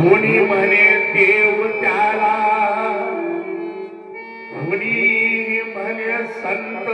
कोणी म्हणे देव त्याला? कोणी म्हणे संत?